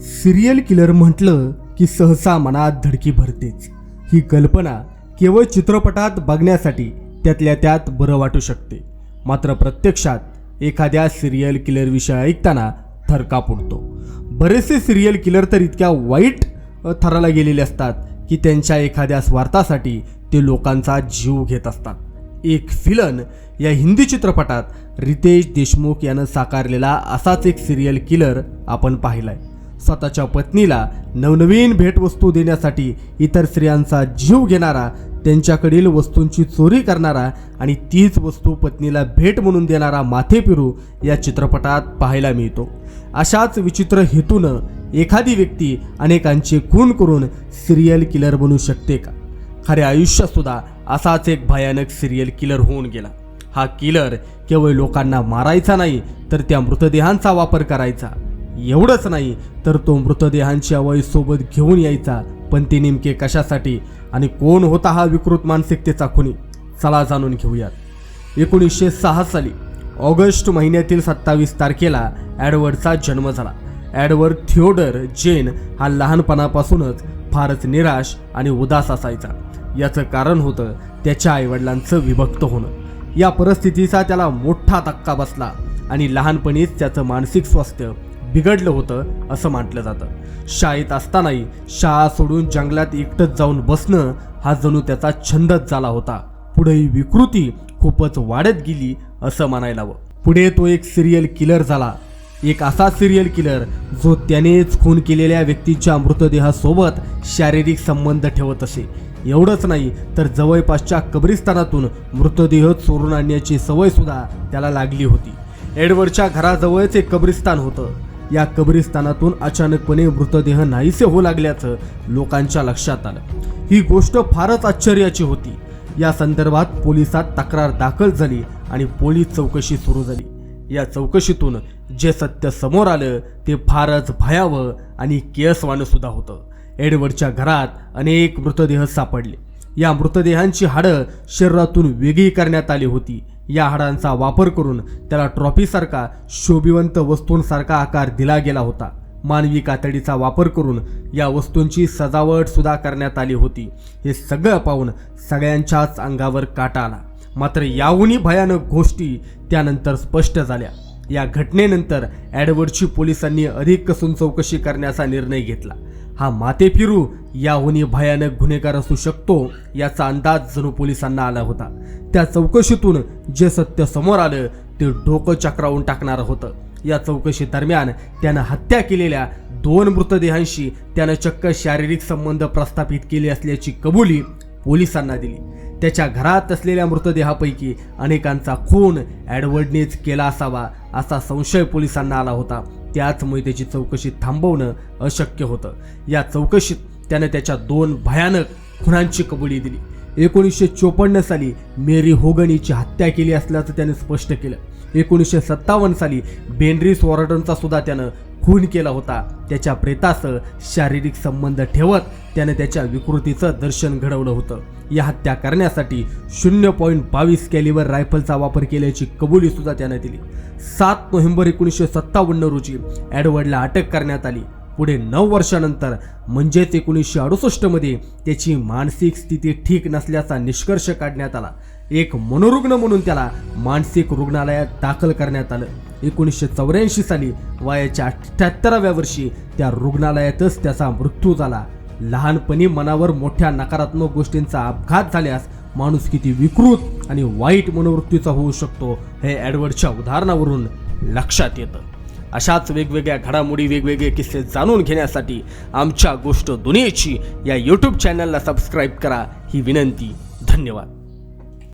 Serial killer म्हटलं की सहसा मनात धडकी भरतेच. ही कल्पना केवळ चित्रपटात बघण्यासाठी त्यातल्या त्यात बरं वाटू शकते. मात्र प्रत्यक्षात एखाद्या सिरियल किलरविषयी ऐकताना थरकाप उडतो. बरेचसे सिरियल किलर तर इतक्या वाईट थराला गेलेले असतात की त्यांच्या एखाद्या स्वार्थासाठी ते लोकांचा जीव घेत असतात. एक फिलन या हिंदी चित्रपटात रितेश देशमुख यानं साकारलेला असाच एक सिरियल किलर आपण पाहिलाय. स्वतःच्या पत्नीला नवनवीन भेटवस्तू देण्यासाठी इतर स्त्रियांचा जीव घेणारा त्यांच्याकडील वस्तूंची चोरी करणारा आणि तीच वस्तू पत्नीला भेट म्हणून देणारा माथेपिरू या चित्रपटात पाहायला मिळतो. अशाच विचित्र हेतूनं एखादी व्यक्ती अनेकांचे खून करून सिरियल किलर बनू शकते का? खऱ्या आयुष्यातसुद्धा असाच एक भयानक सिरियल किलर होऊन गेला. हा किलर केवळ लोकांना मारायचा नाही तर त्या मृतदेहांचा वापर करायचा. एवढंच नाही तर तो मृतदेहांची अवय सोबत घेऊन यायचा. पण ते नेमके कशासाठी आणि कोण होता हा विकृत मानसिकतेचा खुनी? चला जाणून घेऊयात. एकोणीसशे सहा साली ऑगस्ट महिन्यातील सत्तावीस तारखेला ॲडवर्डचा जन्म झाला. ॲडवर्ड थिओडर जेन हा लहानपणापासूनच फारच निराश आणि उदास असायचा. याचं कारण होतं त्याच्या आईवडिलांचं विभक्त होणं. या परिस्थितीचा त्याला मोठा धक्का बसला आणि लहानपणीच त्याचं मानसिक स्वास्थ्य बिघडलं होतं असं म्हटलं जातं. शाळेत असतानाही शाळा सोडून जंगलात एकटंच जाऊन बसणं हा जणू त्याचा छंदच झाला होता. पुढे ही विकृती खूपच वाढत गेली असं म्हणायला हवं. पुढे तो एक सिरियल किलर झाला. एक असा सिरियल किलर जो त्यानेच खून केलेल्या व्यक्तीच्या मृतदेहासोबत शारीरिक संबंध ठेवत असे. एवढंच नाही तर जवळपासच्या कब्रिस्तानातून मृतदेह चोरून आणण्याची सवय सुद्धा त्याला लागली होती. एडवर्डच्या घराजवळच एक कब्रिस्तान होतं. या कब्रिस्तानातून अचानकपणे मृतदेह नाहीसे होऊ लागल्याचं लोकांच्या लक्षात आलं. ही गोष्ट फारच आश्चर्याची होती. या संदर्भात पोलिसात तक्रार दाखल झाली आणि पोलीस चौकशी सुरू झाली. या चौकशीतून जे सत्य समोर आलं ते फारच भयावह आणि केयसवानं सुद्धा होतं. एडवर्डच्या घरात अनेक मृतदेह सापडले. या मृतदेहांची हाडं शरीरातून वेगळी करण्यात आली होती. या हाडांचा वापर करून त्याला ट्रॉफीसारखा शोभिवंत वस्तूंसारखा आकार दिला गेला होता. मानवी कातडीचा वापर करून या वस्तूंची सजावट सुद्धा करण्यात आली होती. हे सगळं पाहून सगळ्यांच्याच अंगावर काटा आला. मात्र याहूनही भयानक गोष्टी त्यानंतर स्पष्ट झाल्या. या घटनेनंतर ॲडवर्डची पोलिसांनी अधिक कसून चौकशी करण्याचा निर्णय घेतला. हा माते फिरू याहूनही भयानक गुन्हेगार असू शकतो याचा अंदाज जणू पोलिसांना आला होता. त्या चौकशीतून जे सत्य समोर आलं ते डोकं चक्रावून टाकणारं होतं. या चौकशी दरम्यान त्यानं हत्या केलेल्या दोन मृतदेहांशी त्यानं चक्क शारीरिक संबंध प्रस्थापित केले असल्याची कबुली पोलिसांना दिली. त्याच्या घरात असलेल्या मृतदेहापैकी अनेकांचा खून ॲडवर्डनेच केला असावा असा संशय पोलिसांना आला होता. त्याचमुळे त्याची चौकशी थांबवणं अशक्य होतं. या चौकशीत त्यानं त्याच्या दोन भयानक खुनांची कबुली दिली. एकोणीसशे चोपन्न साली मेरी होगणीची हत्या केली असल्याचं त्याने स्पष्ट केलं. एकोणीसशे सत्तावन्न साली बेनरिस वॉर्डनचा सुद्धा त्यानं खून केला होता. त्याच्या प्रेतासह शारीरिक संबंध ठेवत त्यानं त्याच्या विकृतीचं दर्शन घडवलं होतं. या हत्या करण्यासाठी शून्य पॉईंट बावीस कॅलिबर रायफलचा वापर केल्याची कबुली सुद्धा त्यानं दिली. सात नोव्हेंबर एकोणीसशे सत्तावन्न रोजी ॲडवर्डला अटक करण्यात आली. पुढे नऊ वर्षानंतर म्हणजेच एकोणीसशे अडुसष्टमध्ये त्याची मानसिक स्थिती ठीक नसल्याचा निष्कर्ष काढण्यात आला. एक मनोरुग्ण म्हणून त्याला मानसिक रुग्णालयात दाखल करण्यात आलं. एकोणीसशे चौऱ्याऐंशी साली वयाच्या अठ्ठ्याहत्तराव्या वर्षी त्या रुग्णालयातच त्याचा मृत्यू झाला. लहानपणी मनावर मोठ्या नकारात्मक गोष्टींचा अपघात झाल्यास माणूस किती विकृत आणि वाईट मनोवृत्तीचा होऊ शकतो हे ॲडवर्डच्या उदाहरणावरून लक्षात येतं. अशाच वेगवेगळ्या घडामोडी वेगवेगळे किस्से जाणून घेण्यासाठी आमच्या गोष्ट दुनियेची या यूट्यूब चॅनलला सबस्क्राईब करा. ही विनंती धन्यवाद.